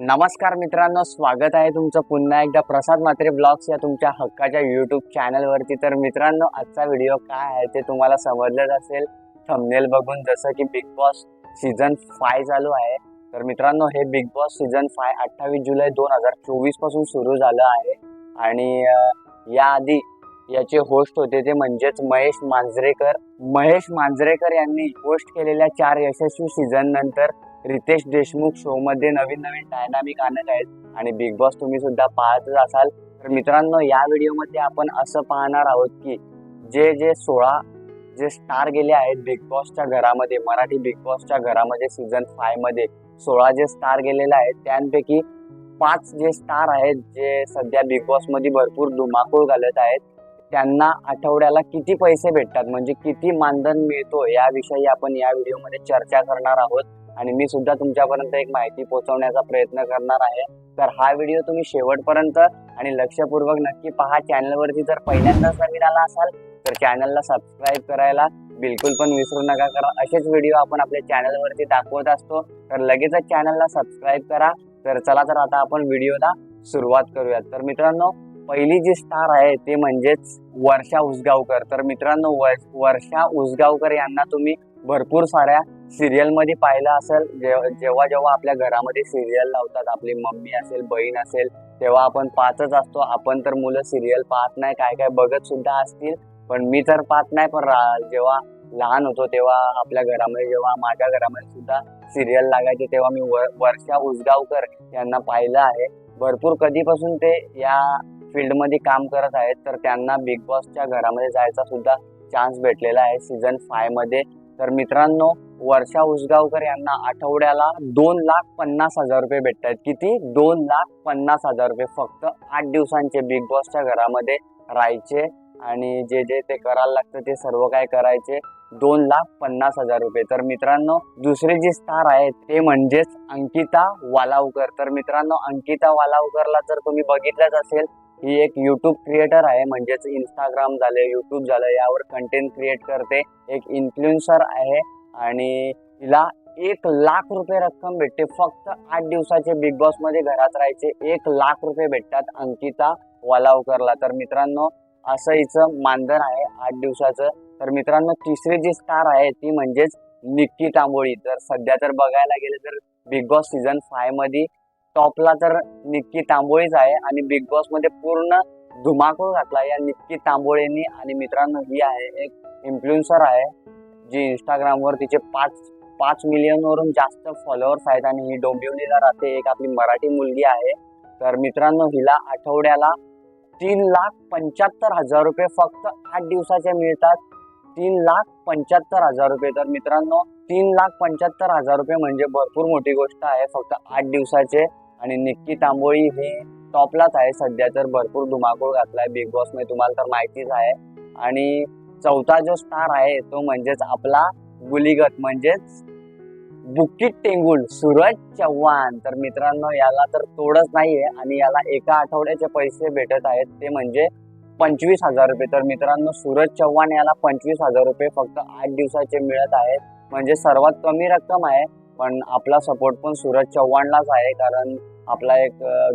नमस्कार मित्रांनो स्वागत आहे तुमचं पुन्हा एकदा प्रसाद मात्रे ब्लॉग्स या तुमच्या हक्काच्या यूट्यूब चॅनलवरती तर मित्रांनो आजचा व्हिडिओ काय आहे ते तुम्हाला समजलंच असेल. थंबनेल बघून जसं की बिग बॉस सीझन फाय चालू आहे. तर मित्रांनो हे बिग बॉस सीझन फाय अठ्ठावीस जुलै दोन हजार चोवीसपासून सुरू झालं आहे. आणि याआधी याचे होस्ट होते ते म्हणजेच महेश मांजरेकर. महेश मांजरेकर यांनी होस्ट केलेल्या चार यशस्वी सीझन नंतर रितेश देशमुख शो मध्ये नवीन नवीन डायनामिक आणत आहेत. आणि बिग बॉस तुम्ही सुद्धा पाहतच असाल. तर मित्रांनो या व्हिडिओमध्ये आपण असं पाहणार आहोत की जे जे सोळा जे स्टार गेले आहेत बिग बॉसच्या घरामध्ये मराठी बिग बॉसच्या घरामध्ये सीझन फायमध्ये सोळा जे स्टार गेलेले आहेत त्यांपैकी पाच जे स्टार आहेत जे सध्या बिग बॉसमध्ये भरपूर धुमाकूळ घालत आहेत त्यांना आठवड्याला किती पैसे भेटतात? म्हणजे किती मानधन मिळतो? याविषयी आपण या व्हिडिओमध्ये चर्चा करणार आहोत. आणि मी सुद्धा तुमच्यापर्यंत एक माहिती पोहोचवण्याचा प्रयत्न करणार आहे. तर हा व्हिडिओ तुम्ही शेवटपर्यंत आणि लक्षपूर्वक नक्की पहा. चॅनलवरती जर पहिल्यांदाच नवीन आला असाल तर चॅनलला सबस्क्राईब करायला बिलकुल पण विसरू नका. कारण असेच व्हिडिओ आपण आपल्या चॅनलवरती दाखवत असतो. तर लगेचच चॅनलला सबस्क्राईब करा. तर चला तर आता आपण व्हिडिओला सुरुवात करूयात. तर मित्रांनो पहिली जी स्टार आहे ते म्हणजेच वर्षा उसगावकर. तर मित्रांनो वर्षा उसगावकर यांना तुम्ही भरपूर साऱ्या सिरियलमध्ये पाहिलं असेल जे- जेव्हा जेव्हा आपल्या घरामध्ये सिरियल लावतात आपली मम्मी असेल बहीण असेल तेव्हा आपण पाहतच असतो. आपण तर मुलं सिरियल पाहत नाही काय काय बघत सुद्धा असतील. पण मी तर पाहत नाही पण जेव्हा लहान होतो तेव्हा आपल्या घरामध्ये जेव्हा माझ्या घरामध्ये सुद्धा सिरियल लागायचे तेव्हा मी वर- वर्षा उसगावकर यांना पाहिलं आहे. भरपूर कधीपासून ते या फील्डमध्ये काम करत आहेत तर त्यांना बिग बॉसच्या घरामध्ये जायचा सुद्धा चान्स भेटलेला आहे. सीझन फायमध्ये तर मित्रांनो वर्षा उसगावकर यांना आठवड्याला दोन लाख पन्नास हजार रुपये भेटत आहेत किती? दोन लाख पन्नास हजार रुपये. फक्त आठ दिवसांचे बिग बॉसच्या घरामध्ये राहायचे आणि जे जे ते करायला लागतं ते सर्व काय करायचे. दोन लाख पन्नास हजार रुपये. तर मित्रांनो दुसरे जे स्टार आहेत ते म्हणजेच अंकिता वालावकर. तर मित्रांनो अंकिता वालावकरला जर तुम्ही बघितलंच असेल ही एक युट्यूब क्रिएटर आहे. म्हणजेच इंस्टाग्राम झालं युट्यूब झालं यावर कंटेंट क्रिएट करते. एक इन्फ्लुएन्सर आहे आणि तिला एक लाख रुपये रक्कम भेटते. फक्त आठ दिवसाचे बिग बॉसमध्ये घरात राहायचे. एक लाख रुपये भेटतात अंकिता वालावकरला. तर मित्रांनो असं हिचं मानधन आहे आठ दिवसाचं. तर मित्रांनो तिसरी जी स्टार आहे ती म्हणजेच निक्की तांबोळी. तर सध्या तर बघायला गेलं तर बिग बॉस सीझन फायमध्ये टॉपला तर निक्की तांबोळीच आहे आणि बिग बॉसमध्ये पूर्ण धुमाकूळ घातला या निक्की तांबोळीनी आणि मित्रांनो ही आहे एक इन्फ्लुएन्सर आहे जी इंस्टाग्रामवर तिचे पाच पाच मिलियनवरून जास्त फॉलोअर्स आहेत आणि ही डोंबिवलीला राहते एक आपली मराठी मुलगी आहे. तर मित्रांनो हिला आठवड्याला तीन लाख पंच्याहत्तर हजार रुपये फक्त आठ दिवसाचे मिळतात. तीन लाख पंच्याहत्तर हजार रुपये. तर मित्रांनो तीन लाख पंच्याहत्तर हजार रुपये म्हणजे भरपूर मोठी गोष्ट आहे. फक्त आठ दिवसाचे आणि निक्की तांबोळी ही टॉपलाच आहे. सध्या तर भरपूर धुमाकूळ घातलाय. बिग बॉसमध्ये तुम्हाला तर माहितीच आहे. आणि चौथा जो स्टार आहे तो म्हणजेच आपला गुलीगत म्हणजेच बुकिट टेंगुल सूरज चव्हाण. तर मित्रांनो याला तर तोडच नाहीये आणि याला एका आठवड्याचे पैसे भेटत आहेत. ते म्हणजे पंचवीस हजार रुपये. तर मित्रांनो सूरज चव्हाण याला पंचवीस हजार रुपये फक्त आठ दिवसाचे मिळत आहेत. म्हणजे सर्वात कमी रक्कम आहे पण आपला सपोर्ट पण सूरज चव्हाणलाच आहे. कारण आपला एक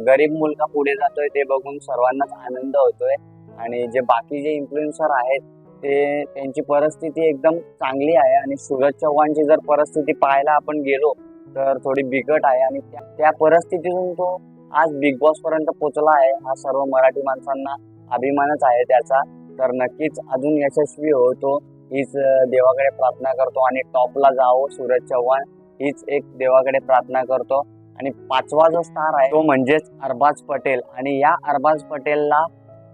गरीब मुलगा पुढे जातोय ते बघून सर्वांनाच आनंद होतोय. आणि जे बाकी जे इन्फ्लुएन्सर आहेत ते त्यांची परिस्थिती एकदम चांगली आहे. आणि सूरज चव्हाणची जर परिस्थिती पाहायला आपण गेलो तर थोडी बिकट आहे. आणि त्या- परिस्थितीतून तो आज बिग बॉस पर्यंत पोचला आहे. हा सर्व मराठी माणसांना अभिमानच आहे त्याचा. तर नक्कीच अजून यशस्वी होतो हीच देवाकडे प्रार्थना करतो आणि टॉपला जावो सूरज चव्हाण हीच एक देवाकडे प्रार्थना करतो. आणि पाचवा जो स्टार आहे तो म्हणजेच अरबाज पटेल. आणि या अरबाज पटेलला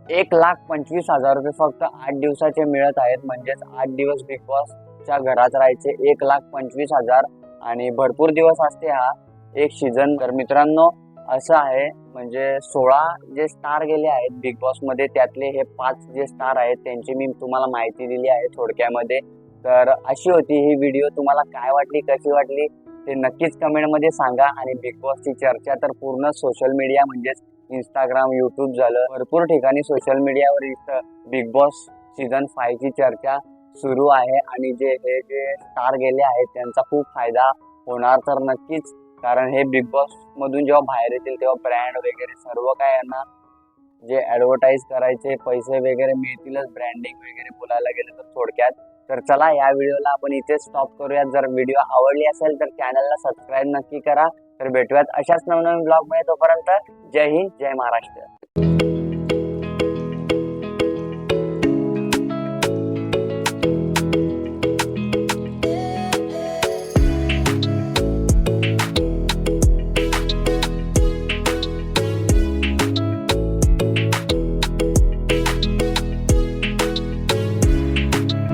एक लाख पंचवीस हजार रुपये फक्त आठ दिवसाचे मिळत आहेत. म्हणजेच आठ दिवस बिग बॉसच्या घरात राहायचे एक लाख पंचवीस हजार. आणि भरपूर दिवस असते हा एक सीझन तर मित्रांनो असं आहे म्हणजे सोळा जे स्टार गेले आहेत बिग बॉसमध्ये त्यातले हे पाच जे स्टार आहेत त्यांची मी तुम्हाला माहिती दिली आहे थोडक्यामध्ये. तर अशी होती ही व्हिडिओ तुम्हाला काय वाटली कशी वाटली ते नक्कीच कमेंटमध्ये सांगा. आणि बिग बॉसची चर्चा तर पूर्ण सोशल मीडिया म्हणजेच इंस्टाग्राम युट्यूब झालं. भरपूर ठिकाणी सोशल मीडियावर बिग बॉस सीझन फायची चर्चा सुरू आहे. आणि जे हे जे स्टार गेले आहेत त्यांचा खूप फायदा होणार तर नक्कीच. कारण हे बिग बॉस मधून जेव्हा बाहेर येतील तेव्हा ब्रँड वगैरे सर्व काय यांना जे ऍडव्हर्टाईज करायचे पैसे वगैरे मिळतीलच ब्रँडिंग वगैरे बोलायला गेलं तर थोडक्यात. तर चला या व्हिडिओला आपण इथेच स्टॉप करूयात. जर व्हिडिओ आवडली असेल तर चॅनलला सबस्क्राईब नक्की करा. तर भेटूयात अशाच नवनवीन ब्लॉगमध्ये. तोपर्यंत जय हिंद जय महाराष्ट्र.